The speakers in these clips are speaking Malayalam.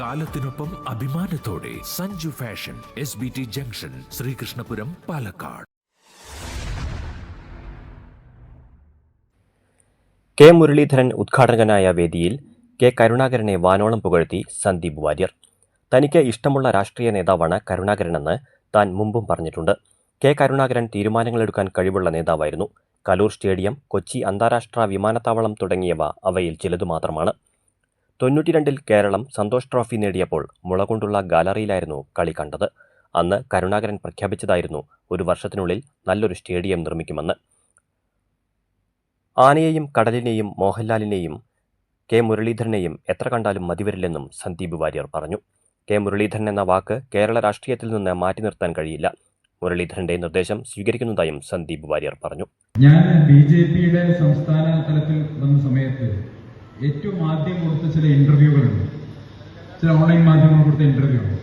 കാലത്തിനൊപ്പം അഭിമാനത്തോടെ Sanju fashion S B T junction Sreekrishnapuram Palakkad. K Muraleedharan ഉദ്ഘാടകനായ വേദിയിൽ കെ കരുണാകരനെ വാനോളം പുകഴ്ത്തി സന്ദീപ് വാര്യർ. തനിക്ക് ഇഷ്ടമുള്ള രാഷ്ട്രീയ നേതാവാണ് കരുണാകരനെന്ന് താൻ മുമ്പും പറഞ്ഞിട്ടുണ്ട്. കെ കരുണാകരൻ തീരുമാനങ്ങളെടുക്കാൻ കഴിവുള്ള നേതാവായിരുന്നു. കലൂർ സ്റ്റേഡിയം കൊച്ചി അന്താരാഷ്ട്ര വിമാനത്താവളം തുടങ്ങിയവ അവയിൽ ചിലതു മാത്രമാണ് തൊണ്ണൂറ്റിരണ്ടിൽ കേരളം സന്തോഷ് ട്രോഫി നേടിയപ്പോൾ മുളകൊണ്ടുള്ള ഗാലറിയിലായിരുന്നു കളി കണ്ടത്. അന്ന് കരുണാകരൻ പ്രഖ്യാപിച്ചതായിരുന്നു ഒരു വർഷത്തിനുള്ളിൽ നല്ലൊരു സ്റ്റേഡിയം നിർമ്മിക്കുമെന്ന്. ആനയെയും കടലിനെയും മോഹൻലാലിനെയും കെ മുരളീധരനെയും എത്ര കണ്ടാലും മതിവരില്ലെന്നും സന്ദീപ് വാര്യർ പറഞ്ഞു. കെ മുരളീധരൻ എന്ന വാക്ക് കേരള രാഷ്ട്രീയത്തിൽ നിന്ന് മാറ്റി നിർത്താൻ കഴിയില്ല. മുരളീധരന്റെ നിർദ്ദേശം സ്വീകരിക്കുന്നതായും സന്ദീപ് വാര്യർ പറഞ്ഞു. ഞാൻ ബി ജെ പിയുടെ സംസ്ഥാന തലത്തിൽ വന്ന സമയത്ത് ഏറ്റവും ആദ്യം കൊടുത്ത ചില ഇന്റർവ്യൂകളുണ്ട് ചില ഓൺലൈൻ മാധ്യമങ്ങൾ കൊടുത്ത ഇന്റർവ്യൂ ഉണ്ട്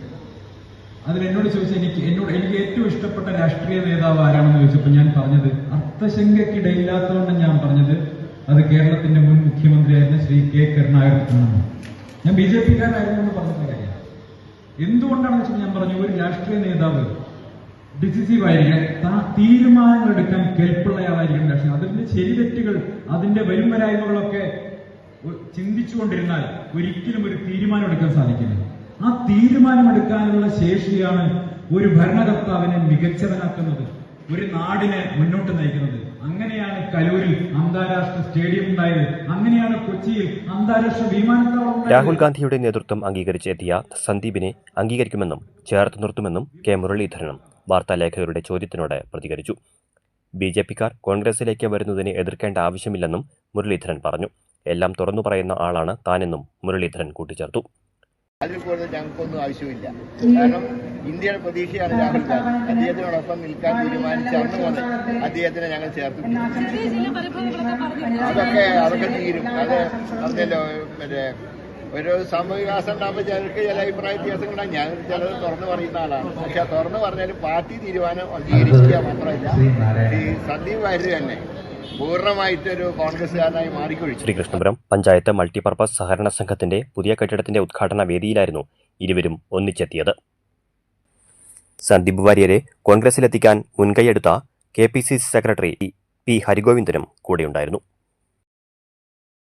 അതിൽ എന്നോട് ചോദിച്ചാൽ എനിക്ക് എന്നോട് എനിക്ക് ഏറ്റവും ഇഷ്ടപ്പെട്ട രാഷ്ട്രീയ നേതാവ് ആരാണെന്ന് ചോദിച്ചപ്പോൾ ഞാൻ പറഞ്ഞത് അർത്ഥശങ്കയ്ക്കിടയില്ലാത്തതുകൊണ്ട് ഞാൻ പറഞ്ഞത് അത് കേരളത്തിന്റെ മുൻ മുഖ്യമന്ത്രിയായിരുന്ന ശ്രീ കെ കരുണാകരൻ എന്നാണ് ഞാൻ ബി ജെ പിക്കാരനായിരുന്നു പറഞ്ഞിട്ടുള്ള കാര്യം എന്തുകൊണ്ടാണെന്ന് വെച്ചാൽ ഞാൻ പറഞ്ഞു ഒരു രാഷ്ട്രീയ നേതാവ് ഡിസിസീവ് ആയിരിക്കാൻ താ- തീരുമാനങ്ങൾ എടുക്കാൻ കെൽപ്പുള്ളയാളായിരിക്കണം രാഷ്ട്രീയം. അതിന്റെ ശരിതെറ്റുകൾ അതിന്റെ വരും വരായ്മകളൊക്കെ ഒ- ചിന്തിച്ചുകൊണ്ടിരുന്നാൽ ഒരിക്കലും ഒരു തീരുമാനം എടുക്കാൻ സാധിക്കില്ല. ആ തീരുമാനമെടുക്കാനുള്ള ശേഷിയാണ് ഒരു ഭരണകർത്താവിനെ മികച്ചവനാക്കുന്നത് ഒരു നാടിനെ മുന്നോട്ട് നയിക്കുന്നത്. അങ്ങനെയാണ് കലൂരിൽ അന്താരാഷ്ട്ര സ്റ്റേഡിയം ഉണ്ടായത്. അങ്ങനെയാണ് കൊച്ചിയിൽ അന്താരാഷ്ട്ര വിമാനത്താവളം. രാഹുൽ ഗാന്ധിയുടെ നേതൃത്വം അംഗീകരിച്ച് എത്തിയ സന്ദീപിനെ അംഗീകരിക്കുമെന്നും ചേർത്ത് നിർത്തുമെന്നും കെ മുരളീധരനും വാർത്താലേഖകരുടെ ചോദ്യത്തിനോട് പ്രതികരിച്ചു. ബി ജെ പിക്കാർ കോൺഗ്രസിലേക്ക് വരുന്നതിനെ എതിർക്കേണ്ട ആവശ്യമില്ലെന്നും മുരളീധരൻ പറഞ്ഞു. എല്ലാം തുറന്നു പറയുന്ന ആളാണ് താനെന്നും മുരളീധരൻ കൂട്ടിച്ചേർത്തു. അതിൽ കൂടുതൽ ഞങ്ങൾക്കൊന്നും ആവശ്യമില്ല. കാരണം ഇന്ത്യയുടെ പ്രതീക്ഷയാണ് രാഹുൽ ഗാന്ധി. അദ്ദേഹത്തിനോടൊപ്പം നിൽക്കാൻ തീരുമാനിച്ച അന്ന് മുതൽ അദ്ദേഹത്തിനെ ഞങ്ങൾ ചേർത്ത് അതൊക്കെ അതൊക്കെ തീരും. അത് പറഞ്ഞല്ലോ മറ്റേ ഒരു സമവികാസം ഉണ്ടാകുമ്പോൾ ചിലർക്ക് ചില അഭിപ്രായ വ്യത്യാസങ്ങളുണ്ടാകും ഞാൻ ചിലത് തുറന്നു പറയുന്ന ആളാണ്. പക്ഷെ തുറന്നു പറഞ്ഞാലും പാർട്ടി തീരുമാനം അംഗീകരിക്കുക മാത്രമല്ല. ഈ സന്ദീപ് വാര്യർ തന്നെ കോൺഗ്രസ്സുകാരനായി ശ്രീകൃഷ്ണപുരം പഞ്ചായത്ത് മൾട്ടിപർപ്പസ് സഹകരണ സംഘത്തിന്റെ പുതിയ കെട്ടിടത്തിന്റെ ഉദ്ഘാടന വേദിയിലായിരുന്നു ഇരുവരും ഒന്നിച്ചെത്തിയത്. സന്ദീപ് വാര്യരെ കോൺഗ്രസിലെത്തിക്കാൻ മുൻകൈയെടുത്ത K P C secretary P ഹരിഗോവിന്ദനും കൂടെയുണ്ടായിരുന്നു.